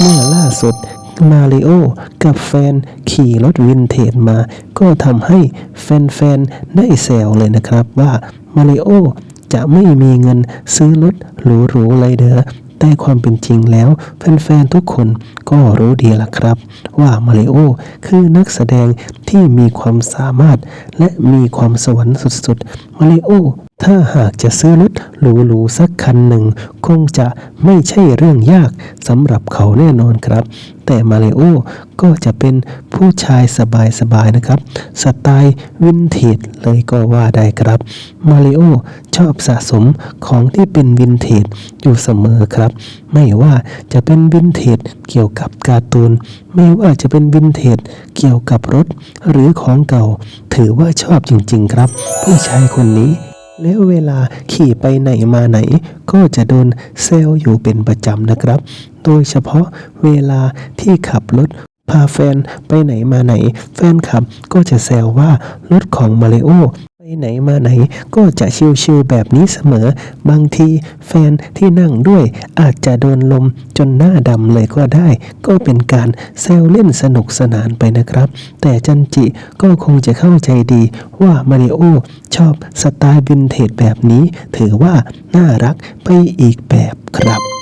เมื่อล่าสุดมาริโอกับแฟนขี่รถวินเทจมา ก็ทำให้แฟนๆ ได้แซวเลยนะครับว่ามาริโอจะไม่มีเงินซื้อรถหรูๆเลยเด้อแต่ความเป็นจริงแล้วแฟนๆทุกคนก็รู้ดีละครับ ว่ามาริโอคือนักแสดงที่มีความสามารถและมีความสวรรค์สุดๆ มาริโอ ถ้าหากจะซื้อรถหรูๆสักคันหนึ่ง คงจะไม่ใช่เรื่องยากสำหรับเขาแน่นอนครับ แต่มาริโอก็จะเป็นผู้ชายสบายๆนะครับ สไตล์วินเทจเลยก็ว่าได้ครับ มาริโอชอบสะสมของที่เป็นวินเทจอยู่เสมอครับ ไม่ว่าจะเป็นวินเทจเกี่ยวกับการ์ตูน ไม่ว่าจะเป็นวินเทจเกี่ยวกับรถ หรือของเก่า ถือว่าชอบจริงๆครับ ผู้ชายคนนี้ แล้วเวลาขี่ไปไหนมาไหน ก็จะโดนเซลอยู่เป็นประจำนะครับ โดยเฉพาะเวลาที่ขับรถพาแฟนไปไหนมาไหน แฟนขับก็จะแซวว่ารถของมาริโอ ไหนมาไหนก็จะชิวๆแบบนี้เสมอ บางทีแฟนที่นั่งด้วยอาจจะโดนลมจนหน้าดำเลยก็ได้ ก็เป็นการแซวเล่นสนุกสนานไปนะครับ แต่จันจิก็คงจะเข้าใจดีว่ามาริโอชอบสไตล์วินเทจแบบนี้ ถือว่าน่ารักไปอีกแบบครับ